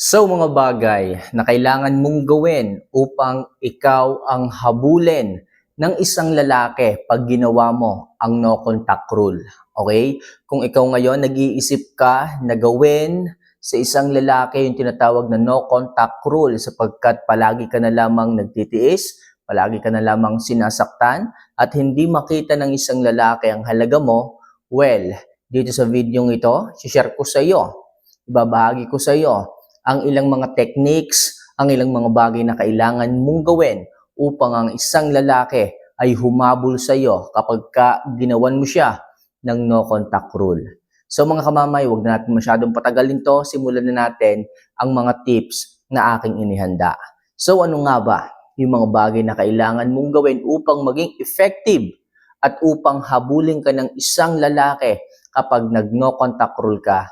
So mga bagay na kailangan mong gawin upang ikaw ang habulin ng isang lalaki pag ginawa mo ang no contact rule. Okay? Kung ikaw ngayon nag-iisip ka na gawin sa isang lalaki yung tinatawag na no contact rule sapagkat palagi ka na lamang nagtitiis, palagi ka na lamang sinasaktan at hindi makita ng isang lalaki ang halaga mo, well, dito sa video ito, share ko sa iyo, ibabahagi ko sa iyo ang ilang mga techniques, ang ilang mga bagay na kailangan mong gawin upang ang isang lalaki ay humabol sa iyo kapag ka ginawan mo siya ng no contact rule. So mga kamamay, huwag na natin masyadong patagalin to. Simulan na natin ang mga tips na aking inihanda. So ano nga ba yung mga bagay na kailangan mong gawin upang maging effective at upang habulin ka ng isang lalaki kapag nag-no contact rule ka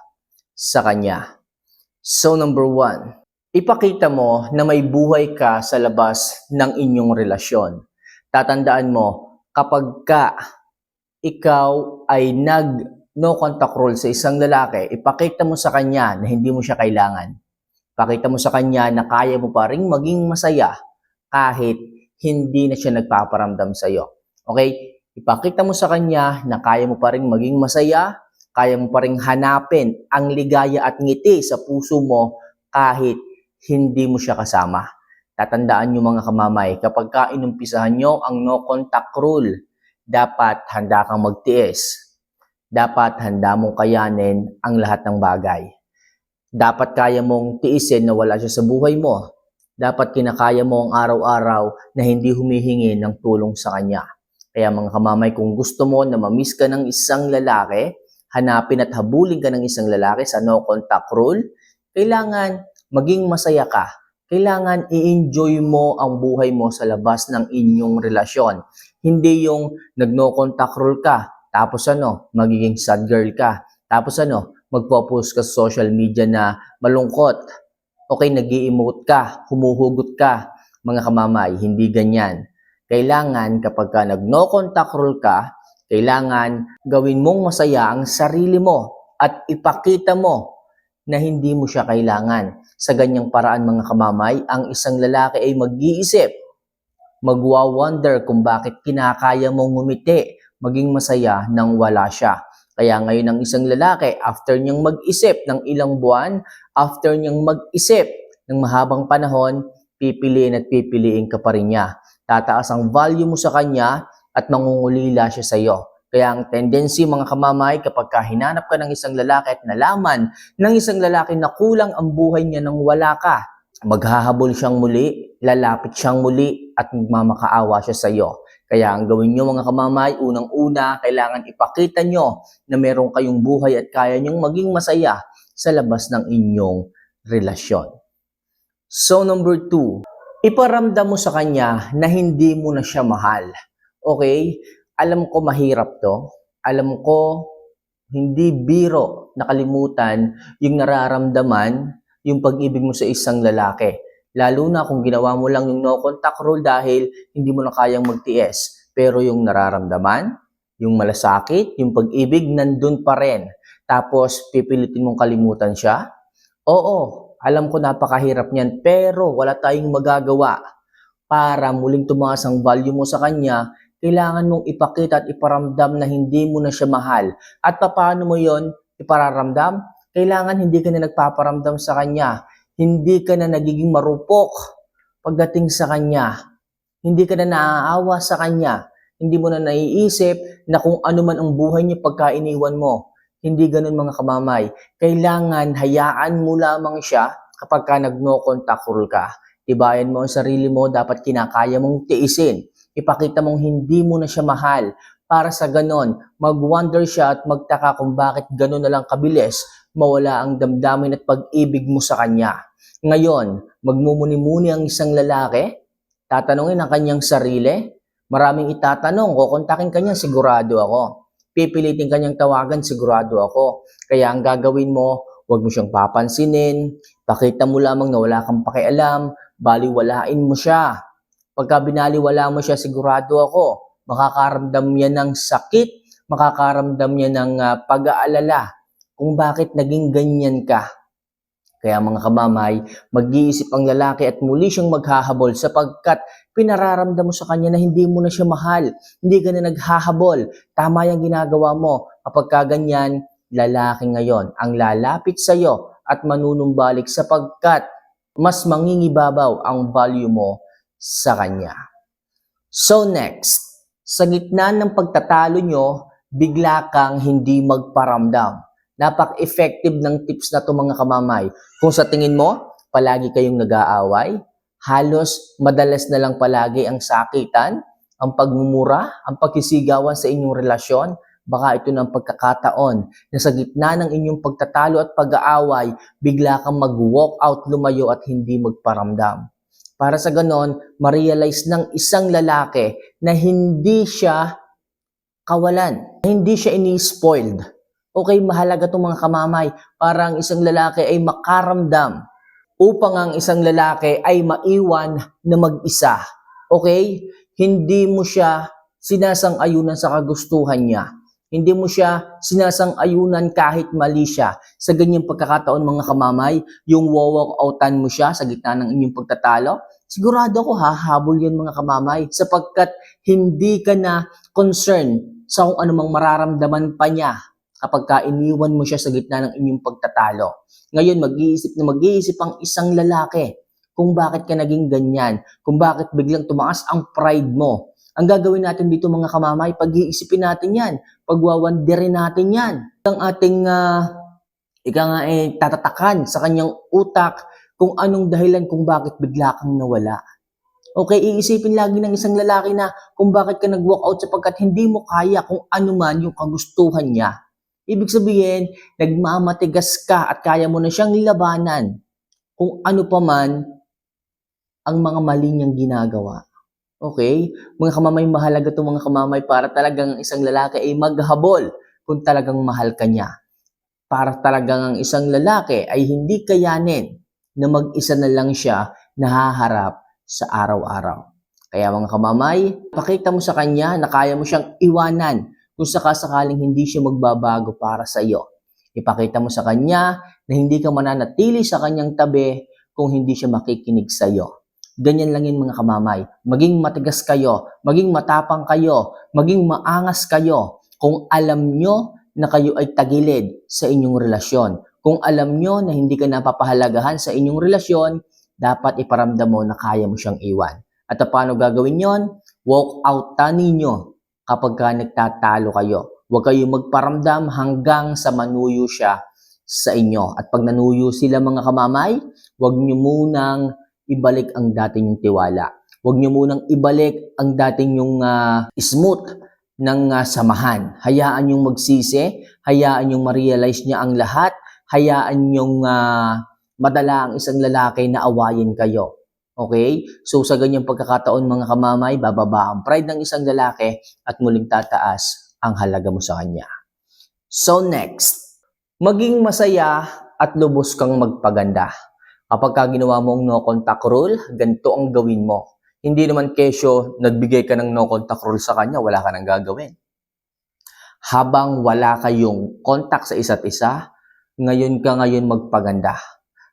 sa kanya? So number one, ipakita mo na may buhay ka sa labas ng inyong relasyon. Tatandaan mo, kapag ka ikaw ay nag no contact rule sa isang lalaki, ipakita mo sa kanya na hindi mo siya kailangan. Pakita mo sa kanya na kaya mo pa rin maging masaya kahit hindi na siya nagpaparamdam sa iyo. Okay? Ipakita mo sa kanya na kaya mo pa rin maging masaya, kaya mo pa rin hanapin ang ligaya at ngiti sa puso mo kahit hindi mo siya kasama. Tatandaan nyo mga kamamay, kapag ka inumpisahan nyo ang no contact rule, dapat handa kang magtiis. Dapat handa mong kayanin ang lahat ng bagay. Dapat kaya mong tiisin na wala siya sa buhay mo. Dapat kinakaya mo ang araw-araw na hindi humihingi ng tulong sa kanya. Kaya mga kamamay, kung gusto mo na mamiss ka ng isang lalaki, hanapin at habulin ka ng isang lalaki sa no contact rule, kailangan maging masaya ka. Kailangan i-enjoy mo ang buhay mo sa labas ng inyong relasyon. Hindi yung nag-no contact rule ka, tapos ano, magiging sad girl ka. Tapos ano, magpo-post ka sa social media na malungkot. Okay, nag emote ka, humuhugot ka. Mga kamamay, hindi ganyan. Kailangan kapag ka nag-no contact rule ka, kailangan gawin mong masaya ang sarili mo at ipakita mo na hindi mo siya kailangan. Sa ganyang paraan mga kamamay, ang isang lalaki ay mag-iisip, magwa-wonder kung bakit kinakaya mong ngumiti, maging masaya nang wala siya. Kaya ngayon ang isang lalaki, after niyang mag-isip ng ilang buwan, after niyang mag-isip ng mahabang panahon, pipiliin at pipiliin ka pa rin niya. Tataas ang value mo sa kanya at mangungulila siya sa iyo. Kaya ang tendency mga kamamay kapag ka hinanap ka ng isang lalaki at nalaman ng isang lalaki na kulang ang buhay niya nang wala ka, maghahabol siyang muli, lalapit siyang muli at magmamakaawa siya sa iyo. Kaya ang gawin nyo mga kamamay, unang-una, kailangan ipakita nyo na meron kayong buhay at kaya nyong maging masaya sa labas ng inyong relasyon. So number two, iparamdam mo sa kanya na hindi mo na siya mahal. Okay? Alam ko mahirap to. Alam ko hindi biro nakalimutan yung nararamdaman, yung pag-ibig mo sa isang lalaki. Lalo na kung ginawa mo lang yung no contact rule dahil hindi mo na kayang magtiis. Pero yung nararamdaman, yung malasakit, yung pag-ibig, nandun pa rin. Tapos, pipilitin mong kalimutan siya? Oo, alam ko napakahirap niyan, pero wala tayong magagawa. Para muling tumaas ang value mo sa kanya, kailangan mong ipakita at iparamdam na hindi mo na siya mahal. At paano mo yon ipararamdam? Kailangan hindi ka na nagpaparamdam sa kanya hindi ka na nagiging marupok pagdating sa Kanya. Hindi ka na naaawa sa Kanya. Hindi mo na naiisip na kung ano man ang buhay niya pagka iniwan mo. Hindi ganun mga kamamay. Kailangan hayaan mo lamang siya kapag ka nag-no contact rule ka. Tibayan mo ang sarili mo, dapat kinakaya mong tiisin. Ipakita mong hindi mo na siya mahal. Para sa ganon, mag-wonder siya at magtaka kung bakit ganon na lang kabilis mawala ang damdamin at pag-ibig mo sa kanya. Ngayon, magmumuni-muni ang isang lalaki, tatanungin ang kanyang sarili, maraming itatanong, kukontakin kanya, sigurado ako. Pipilitin kanyang tawagan, sigurado ako. Kaya ang gagawin mo, huwag mo siyang papansinin, pakita mo lamang na wala kang pakialam, baliwalain mo siya. Pagka binaliwala mo siya, sigurado ako, makakaramdam niya ng sakit, makakaramdam niya ng uh, pag-aalala kung bakit naging ganyan ka Kaya mga kamamay, mag-iisip ang lalaki at muli siyang maghahabol sapagkat pinararamdam mo sa kanya na hindi mo na siya mahal. Hindi ka na naghahabol. Tama yung ginagawa mo. Kapag kaganyan, lalaki ngayon ang lalapit sa iyo at manunumbalik sapagkat mas mangingibabaw ang value mo sa kanya. So next, sa gitna ng pagtatalo nyo, bigla kang hindi magparamdam. Napak-effective ng tips na to mga kamamay. Kung sa tingin mo, palagi kayong nag-aaway, halos madalas na lang palagi ang sakitan, ang pagmumura, ang pagkisigawan sa inyong relasyon, baka ito ng pagkakataon na sa gitna ng inyong pagtatalo at pag-aaway, bigla kang mag-walk out lumayo at hindi magparamdam. Para sa ganon, ma-realize ng isang lalaki na hindi siya kawalan, hindi siya ini-spoiled. Okay, mahalaga itong mga kamamay para ang isang lalaki ay makaramdam upang ang isang lalaki ay maiwan na mag-isa. Okay? Hindi mo siya sinasang-ayunan sa kagustuhan niya. Hindi mo siya sinasang-ayunan kahit mali siya. Sa ganyang pagkakataon mga kamamay, yung walk outan mo siya sa gitna ng inyong pagtatalo, sigurado ako hahabol yan mga kamamay sapagkat hindi ka na concerned sa kung anumang mararamdaman pa niya kapag ka iniwan mo siya sa gitna ng inyong pagtatalo. Ngayon, mag-iisip na mag-iisip ang isang lalaki kung bakit ka naging ganyan, kung bakit biglang tumaas ang pride mo. Ang gagawin natin dito mga kamamay, pag-iisipin natin yan, pagwawandirin natin yan. Ang ating, uh, ika nga eh, tatatakan sa kanyang utak kung anong dahilan kung bakit bigla kang nawala. Okay, iisipin lagi ng isang lalaki na kung bakit ka nag-walk out sapagkat hindi mo kaya kung ano man yung kagustuhan niya. Ibig sabihin, nagmamatigas ka at kaya mo na siyang labanan kung ano pa man ang mga mali niyang ginagawa. Okay? Mga kamamay, mahalaga itong mga kamamay para talagang isang lalaki ay maghabol kung talagang mahal ka niya. Para talagang ang isang lalaki ay hindi kayanin na mag-isa na lang siya nahaharap sa araw-araw. Kaya mga kamamay, pakita mo sa kanya na kaya mo siyang iwanan kung sakasakaling hindi siya magbabago para sa iyo. Ipakita mo sa kanya na hindi ka mananatili sa kanyang tabi kung hindi siya makikinig sa iyo. Ganyan lang yun mga kamamay. Maging matigas kayo, maging matapang kayo, maging maangas kayo kung alam nyo na kayo ay tagilid sa inyong relasyon. Kung alam nyo na hindi ka napapahalagahan sa inyong relasyon, dapat iparamdam mo na kaya mo siyang iwan. At paano gagawin yon? Walk out ta ninyo kapag ka nagtatalo kayo. Huwag kayong magparamdam hanggang sa manuyo siya sa inyo. At pag nanuyo sila mga kamamay, huwag nyo munang ibalik ang dati nyong tiwala. Huwag nyo munang ibalik ang dati nyong uh, smooth ng uh, samahan. Hayaan yung magsisi, hayaan yung ma-realize niya ang lahat, hayaan yung uh, madala ang isang lalaki na awayin kayo. Okay? So sa ganyang pagkakataon mga kamamay, bababa ang pride ng isang lalaki at muling tataas ang halaga mo sa kanya. So next, maging masaya at lubos kang magpaganda. Kapag ka ginawa mong no contact rule, ganito ang gawin mo. Hindi naman kesyo, nagbigay ka ng no contact rule sa kanya, wala ka nang gagawin. Habang wala kayong contact sa isa't isa, ngayon ka ngayon magpaganda.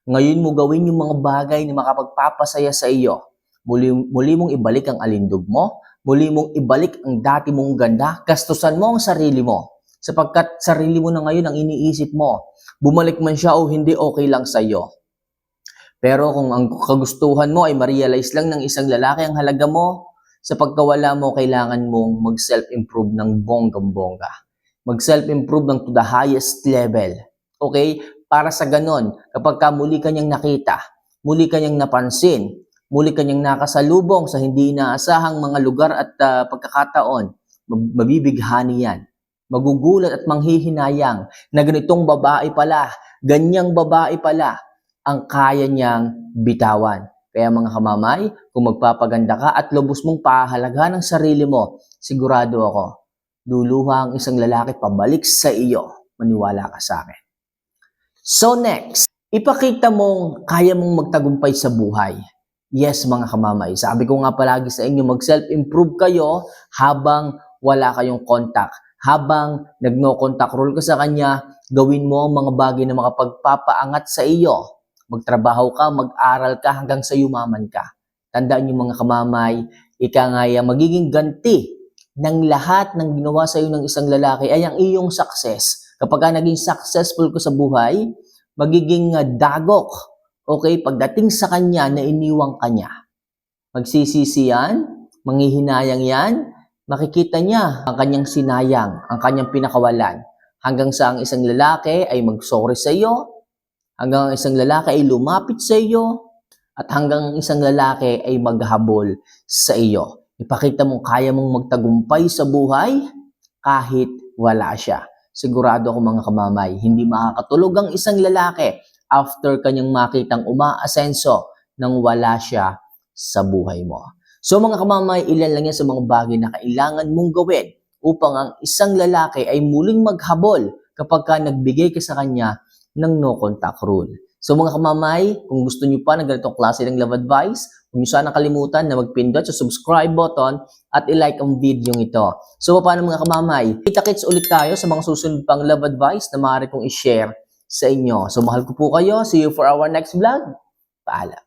Ngayon mo gawin yung mga bagay na makapagpapasaya sa iyo. Muli, muli mong ibalik ang alindog mo, muli mong ibalik ang dati mong ganda, gastusan mo ang sarili mo. Sapagkat sarili mo na ngayon ang iniisip mo. Bumalik man siya o hindi, okay lang sa iyo. Pero kung ang kagustuhan mo ay ma-realize lang ng isang lalaki ang halaga mo, sa pagkawala mo, kailangan mong mag-self-improve ng bonggang-bongga. Mag-self-improve ng to the highest level. Okay? Para sa ganon, kapag ka muli kanyang nakita, muli kanyang napansin, muli kanyang nakasalubong sa hindi inaasahang mga lugar at uh, pagkakataon, mabibighani yan. Magugulat at manghihinayang na ganitong babae pala, ganyang babae pala, ang kaya niyang bitawan. Kaya mga kamamay, kung magpapaganda ka at lubos mong pahalagahan ang sarili mo, sigurado ako, luluha ang isang lalaki pabalik sa iyo. Maniwala ka sa akin. So next, ipakita mong kaya mong magtagumpay sa buhay. Yes mga kamamay, sabi ko nga palagi sa inyo, mag-self-improve kayo habang wala kayong contact. Habang nag-no contact rule ka sa kanya, gawin mo ang mga bagay na makapagpapaangat sa iyo magtrabaho ka, mag-aral ka hanggang sa yumaman ka. Tandaan niyo mga kamamay, ika nga yan, magiging ganti ng lahat ng ginawa sa iyo ng isang lalaki ay ang iyong success. Kapag ka naging successful ko sa buhay, magiging uh, dagok. Okay, pagdating sa kanya na iniwang kanya. Magsisisi yan, manghihinayang yan, makikita niya ang kanyang sinayang, ang kanyang pinakawalan. Hanggang sa ang isang lalaki ay mag-sorry sa iyo, hanggang ang isang lalaki ay lumapit sa iyo, at hanggang ang isang lalaki ay maghabol sa iyo. Ipakita mo kaya mong magtagumpay sa buhay kahit wala siya. Sigurado ako mga kamamay, hindi makakatulog ang isang lalaki after kanyang makitang umaasenso nang wala siya sa buhay mo. So mga kamamay, ilan lang yan sa mga bagay na kailangan mong gawin upang ang isang lalaki ay muling maghabol kapag ka nagbigay ka sa kanya ng no contact rule. So mga kamamay, kung gusto niyo pa ng ganitong klase ng love advice, huwag niyo sana kalimutan na magpindot sa subscribe button at i-like ang video ito. So paano mga kamamay, kita-kits ulit tayo sa mga susunod pang love advice na maaari kong i-share sa inyo. So mahal ko po kayo. See you for our next vlog. Paalam.